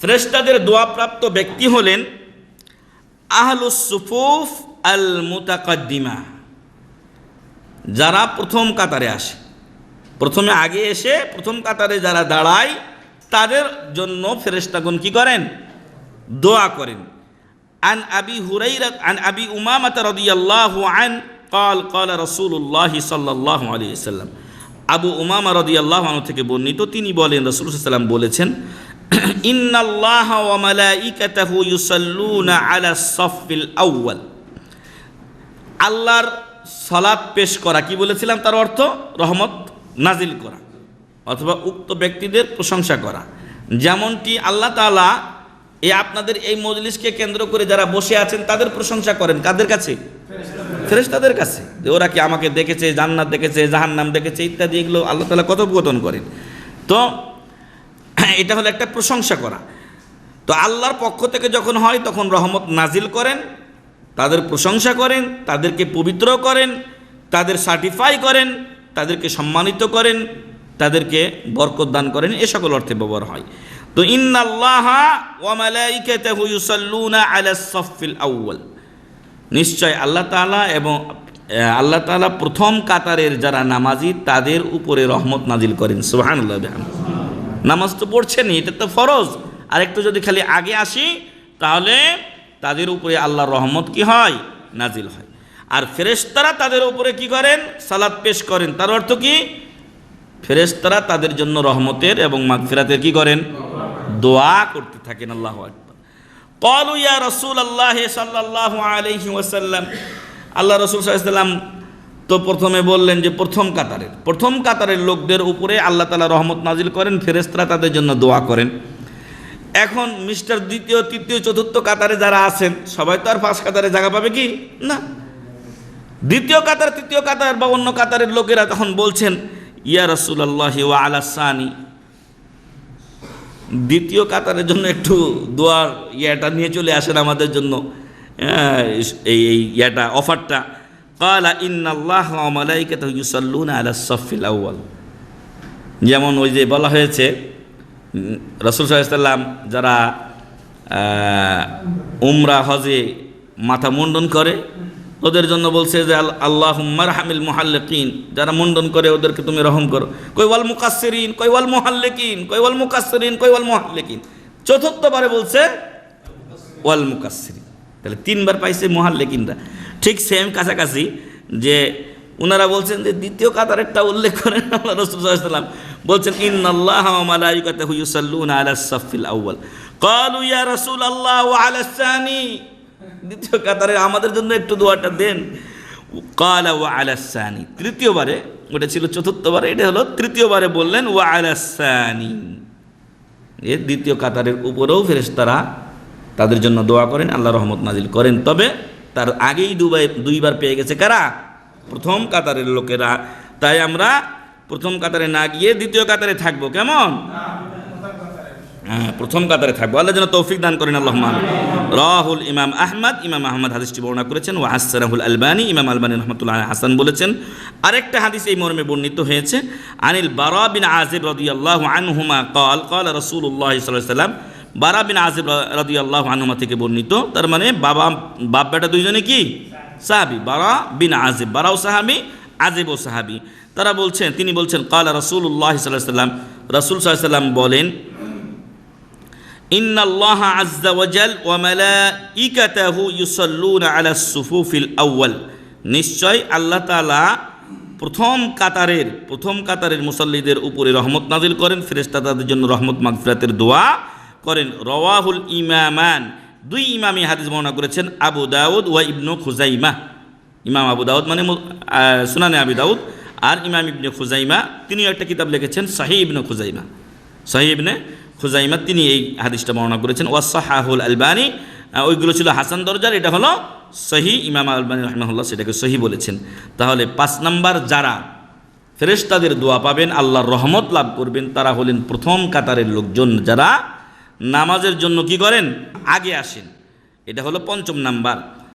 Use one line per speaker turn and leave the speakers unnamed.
ফেরেশতাদের দোয়াপ্রাপ্ত ব্যক্তি হলেন আহলুস সুফুফ আল মুতাকাদ্দিমা যারা প্রথম কাতারে আসে প্রথমে আগে এসে প্রথম কাতারে যারা দাঁড়ায় তাদের জন্য ফেরেশতাগণ কি করেন দোয়া করেন عن أبي هريرة عن أبي أمامة رضي الله عنه قال قال رسول الله صلى الله عليه وسلم আবু উমামা রাদিয়াল্লাহু আনহু থেকে বর্ণিত তিনি বলেন রাসূল সাল্লাল্লাহু বলেছেন ইন্নাল্লাহা ওয়া মালাইকাতাহু ইউসাল্লুনা আলা সাফফিল আউয়াল আল্লাহর সালাত পেশ করা, কি বলেছিলাম তার অর্থ? রহমত নাজিল করা, অথবা উক্ত ব্যক্তিদের প্রশংসা করা। যেমনটি আল্লাহ তাআলা এই আপনাদের এই মজলিসকে কেন্দ্র করে যারা বসে আছেন, তাদের প্রশংসা করেন। কাদের কাছে? ফেরেশতাদের কাছে। ওরা কি আমাকে দেখেছে, জান্নাত দেখেছে, জাহান্নাম দেখেছে, ইত্যাদি, এগুলো আল্লাহ তালা কথোপকথন করেন। তো এটা হলো একটা প্রশংসা করা। তো আল্লাহর পক্ষ থেকে যখন হয়, তখন রহমত নাজিল করেন, তাদের প্রশংসা করেন, তাদেরকে পবিত্র করেন, তাদের সার্টিফাই করেন, তাদেরকে সম্মানিত করেন, তাদেরকে বরকত দান করেন, এ সকল অর্থে ব্যবহার হয়। তো ইন্নাল্লাহা আউয়াল। নিশ্চয় আল্লাহ তাআলা এবং আল্লাহ তাআলা প্রথম কাতারের যারা নামাজি, তাদের উপরে রহমত নাজিল করেন। সুবহানাল্লাহ, বিহামদিহি। নামাজ তো পড়ছেনই, এটা তো ফরজ। আর একটু যদি খালি আগে আসি, তাহলে তাদের উপরে আল্লাহর রহমত কি হয়? নাজিল হয়। আর ফেরেশতারা তাদের উপরে কি করেন? সালাত পেশ করেন। তার অর্থ কি? ফেরেশতারা তাদের জন্য রহমতের এবং মাগফিরাতের কি করেন? দোয়া করতে থাকেন, আল্লাহ কলু ইয়া রসুল আল্লাহ সাল্লাহ আলহি আল্লাহ রসুল সাল্লাম তো প্রথমে বললেন যে প্রথম কাতারের প্রথম কাতারের লোকদের উপরে আল্লাহ তালা রহমত নাজিল করেন ফেরেস্তারা তাদের জন্য দোয়া করেন। এখন মিস্টার দ্বিতীয় তৃতীয় চতুর্থ কাতারে যারা আছেন সবাই তো আর ফার্স্ট কাতারে জায়গা পাবে কি? না। দ্বিতীয় কাতার তৃতীয় কাতার বা অন্য কাতারের লোকেরা তখন বলছেন ইয়া রসুল আল্লাহ ওয়া আলাসানি দ্বিতীয় কাতারের জন্য একটু দোয়ার ইয়াটা নিয়ে চলে আসেন আমাদের জন্য। হ্যাঁ, এই ইয়াটা অফারটা। কালা ইন্নাল্লাহ ওয়া মালাইকাতাহু ইউসাল্লুনা আলা সাফফিল আউয়াল যেমন ওই যে বলা হয়েছে, রসুল সাল্লাম যারা উমরা, হজে মাথা মুন্ডন করে, ওদের জন্য বলছে যে আল্লাহ হামিল মোহাল্লেকিন। যারা মুন্ডন করে, ওদেরকে তুমি রহম করো। কৈওয়াল মুকাসসিরিন কৈওয়াল মোহাল্লেকিন কৈওয়াল মুকাসসিরিন কৈওয়াল মোহাল্লেকিন। চতুর্থবারে বলছে, ওয়াল মুকাসসিরিন। তাহলে তিনবার পাইছে মোহাল্লেকিনরা। ঠিক সেম কাছাকাছি যে ওনারা বলছেন যে দ্বিতীয় কাতারেরটা উল্লেখ করেন আল্লাহ রসুল সাল্লাম বলছেন, ইন্নাল্লাহ মালাইকাতাহু ইউসাল্লুনা আলা সাফফিল আউয়াল। ক্বালু ইয়া রাসূলাল্লাহ ওয়া আলা সানি। দ্বিতীয় কাতারে আমাদের জন্য একটু দোয়াটা দেন। কালা ওয়া আলা সানি। তৃতীয়বারে, ওটা ছিল চতুর্থবারে, এটা হলো তৃতীয়বারে বললেন, ওয়া আলা সানি। এর দ্বিতীয় কাতারের উপরেও ফেরেশতারা তাদের জন্য দোয়া করেন, আল্লাহ রহমত নাজিল করেন। তবে তার আগেই দুবার দুইবার পেয়ে গেছে কারা? প্রথম কাতারের লোকেরা। তাই আমরা প্রথম কাতারে না গিয়ে দ্বিতীয় কাতারে থাকব, কেমন? হ্যাঁ প্রথম কাতারে থাকব। আল্লাহ যেন তৌফিক দান করেন, আল্লাহ রাহুল ইমাম আহমদ ইমাম আহমদ হাদিসটি বর্ণনা করেছেন। ও হাসানাহুল আলবানী, ইমাম আলবানী রহমতুল্লাহ হাসান বলেছেন, আরেকটা হাদিস এই মর্মে বর্ণিত হয়েছে, আনিল বারা বিন আজিব রদিয়াল্লাহ আনহুমা কল কল রসুল্লাহ সাল্লাম বারা বিন আজিব রদিয়াল্লাহ আনহুমা থেকে বর্ণিত তার মানে বাবা বাপ বেটা দুইজনে কি সাহাবি বারা বিন আজিব বারাও সাহাবি আজিব ও সাহাবি তারা বলছেন তিনি বলছেন কালা রসুল্লাহ সাল্লাহ সাল্লাম রসুল সাল্লাম বলেন إن الله عز وجل وملائكته يصلون على الصفوف الأول নিশ্চয় আল্লাহ তাআলা প্রথম কাতারের প্রথম কাতারের মুসল্লিদের উপরে রহমত নাজিল করেন ফেরেশতা তাদের জন্য রহমত মাগফিরাতের দোয়া করেন। রওয়াহুল ইমামান। দুই ইমামি হাদিস বর্ণনা করেছেন, আবু দাউদ ওয়া ইবনু খুজাইমা। ইমাম আবু দাউদ মানে সুনানে আবি দাউদ আর ইমাম ইবনে খুজাইমা। তিনিও একটা কিতাব লিখেছেন সাহি ইবনে খুজাইমা। সাহি ইবনে খুজাইমা তিনি এই হাদিসটা বর্ণনা করেছেন ওয়াসাহাহুল আলবানি। ওইগুলো ছিল হাসান দরজার, এটা হলো সহি ইমাম আলবানী রহমাহুল্লাহ সেটাকে সহি বলেছেন। তাহলে পাঁচ নাম্বার যারা ফেরেশতাদের দোয়া পাবেন, আল্লাহর রহমত লাভ করবেন, তারা হলেন প্রথম কাতারের লোকজন যারা নামাজের জন্য কি করেন? আগে আসেন। এটা হলো পঞ্চম নাম্বার।